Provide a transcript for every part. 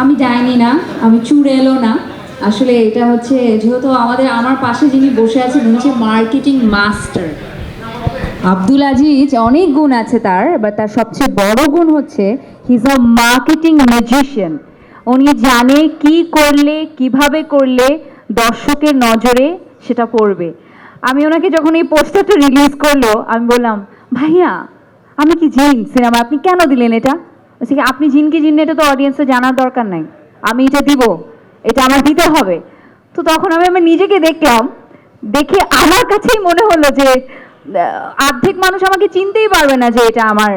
আমি যাইনি না, আমি চুড়েলো না। আসলে এটা হচ্ছে, যেহেতু আমাদের, আমার পাশে যিনি বসে আছেন হচ্ছে মার্কেটিং মাস্টার আব্দুল আজিজ অনেক গুণ আছে তার বাট তার সবচেয়ে বড় গুণ হচ্ছে হিজ আ মার্কেটিং ম্যাজিশিয়ান উনি জানে কি করলে, কীভাবে করলে দর্শকের নজরে সেটা পড়বে। আমি ওনাকে যখন এই পোস্টারটা রিলিজ করল, আমি বললাম, ভাইয়া, আমি কি জিন সিনেমা আপনি কেন দিলেন এটা? বলছে কি, আপনি জিন কি জিন এটা তো অডিয়েন্সে জানার দরকার নাই। আমি এটা দিব এটা আমার দিতে হবে। তো তখন আমি আমার নিজেকে দেখলাম দেখে আমার কাছেই মনে হলো যে অর্ধেক মানুষ আমাকে চিনতেই পারবে না যে এটা আমার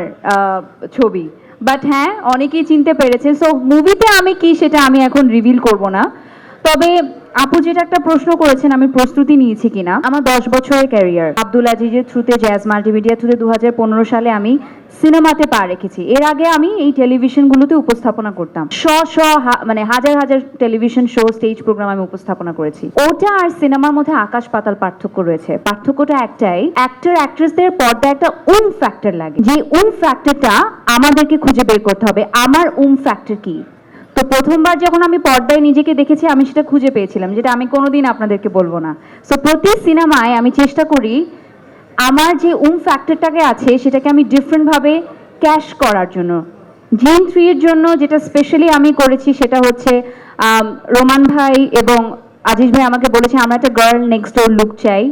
ছবি। বাট হ্যাঁ অনেকেই চিনতে পেরেছে। সো মুভিতে আমি কি সেটা আমি এখন রিভিল করব না। তবে আপু যেটা একটা প্রশ্ন করেছেন, আমি প্রস্তুতি নিয়েছি কিনা। আমার দশ বছরের ক্যারিয়ার আব্দুল আজিজের থ্রুতে জ্যাজ মাল্টিমিডিয়া থ্রুতে দু সালে আমি সিনেমাতে পা রেখেছি। এর আগে আমি এই টেলিভিশনগুলোতে উপস্থাপনা করতাম। শ মানে হাজার হাজার টেলিভিশন শো স্টেজ প্রোগ্রাম আমি উপস্থাপনা করেছি। ওটা আর সিনেমার মধ্যে আকাশ পাতাল পার্থক্য রয়েছে। পার্থক্যটা একটাই অ্যাক্টর অ্যাক্ট্রেসদের পর্দা একটা উম ফ্যাক্টর লাগে। যে উম ফ্যাক্টরটা আমাদেরকে খুঁজে বের করতে হবে। আমার উম ফ্যাক্টর কি? তো প্রথমবার যখন আমি পর্দায় নিজেকে দেখেছি, আমি সেটা খুঁজে পেয়েছিলাম, যেটা আমি কোনোদিন আপনাদেরকে বলব না। সো প্রতি সিনেমায় আমি চেষ্টা করি, আমার যে উম ফ্যাক্টরটাকে আছে, সেটাকে আমি ডিফারেন্টভাবে ক্যাশ করার জন্য। জিন থ্রি এর জন্য যেটা স্পেশালি আমি করেছি, সেটা হচ্ছে রোমান ভাই এবং আজিজ ভাই আমাকে বলেছে, আমরা একটা গার্ল নেক্সট ডোর লুক চাই।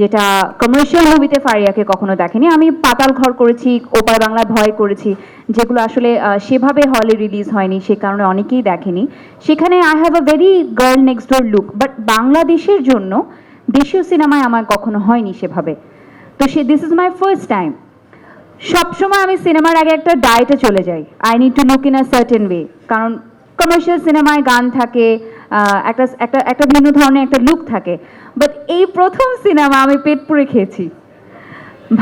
যেটা কমার্শিয়াল মুভিতে ফারিয়াকে কখনো দেখেনি। আমি পাতাল ঘর করেছি, ওপার বাংলা ভয় করেছি, যেগুলো আসলে সেভাবে হলে রিলিজ হয়নি, সে কারণে অনেকেই দেখেনি। সেখানে I have a very girl next door look but বাংলাদেশের জন্য দেশীয় সিনেমায় আমার কখনো হয়নি সেভাবে। তো সে this is my first time সবসময় আমি সিনেমার আগে একটা ডায়েটে চলে যাই। I need to look in a certain way কারণ কমার্শিয়াল সিনেমায় গান থাকে একটা একটা একটা ভিন্ন ধরনের একটা লুক থাকে। বাট এই প্রথম সিনেমা আমি পেট পুড়ে খেয়েছি।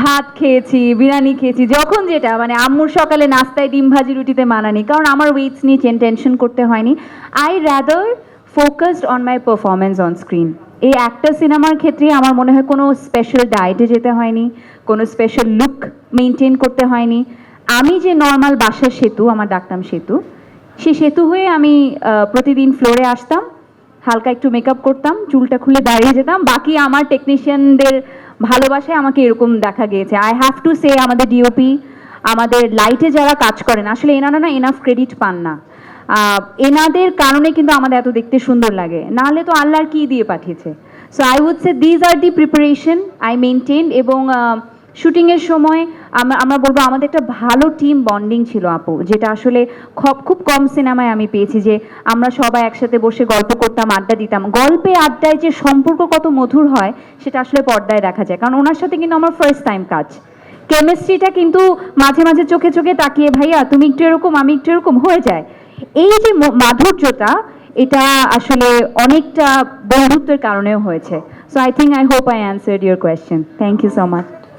ভাত খেয়েছি, বিরিয়ানি খেয়েছি, যখন যেটা মানে আম্মুর সকালে নাস্তায় ডিম ভাজি রুটিতে মানানি, কারণ আমার ওয়েটস নিয়ে টেনশন করতে হয়নি। I rather focused on my performance on screen এই একটা সিনেমার ক্ষেত্রে আমার মনে হয় কোনো স্পেশাল ডায়েটে যেতে হয়নি, কোনো স্পেশাল লুক মেনটেন করতে হয়নি। আমি যে নর্মাল বাসার সেতু, আমার ডাকতাম সেতু সেই সেতু হয়ে আমি প্রতিদিন ফ্লোরে আসতাম, হালকা একটু মেকআপ করতাম, চুলটা খুলে দাঁড়িয়ে যেতাম, বাকি আমার টেকনিশিয়ানদের ভালোবাসায় আমাকে এরকম দেখা গিয়েছে। আই হ্যাভ টু সে আমাদের ডিওপি আমাদের লাইটে যারা কাজ করেন, আসলে এনারা না এনাফ ক্রেডিট পান না। এনাদের কারণে কিন্তু আমাদের এত দেখতে সুন্দর লাগে। নাহলে তো আল্লাহর কি দিয়ে পাঠিয়েছে? So I would say these are the preparation I maintain এবং শুটিংয়ের সময় আমরা আমরা বলব আমাদের একটা ভালো টিম বন্ডিং ছিল আপু, যেটা আসলে খুব খুব কম সিনেমায় আমি পেয়েছি যে আমরা সবাই একসাথে বসে গল্প করতাম, আড্ডা দিতাম। গল্পে, আড্ডায় যে সম্পর্ক কত মধুর হয়, সেটা আসলে পর্দায় দেখা যায়। কারণ ওনার সাথে কিন্তু আমার ফার্স্ট টাইম কাজ। কেমিস্ট্রিটা কিন্তু মাঝে মাঝে চোখে চোখে তাকিয়ে, ভাইয়া, তুমি একটু এরকম, আমি একটু এরকম, হয়ে যায়। এই যে ম- মাধুর্যতা এটা আসলে অনেকটা বন্ধুত্বের কারণেও হয়েছে। So I think I hope I answered your question thank you so much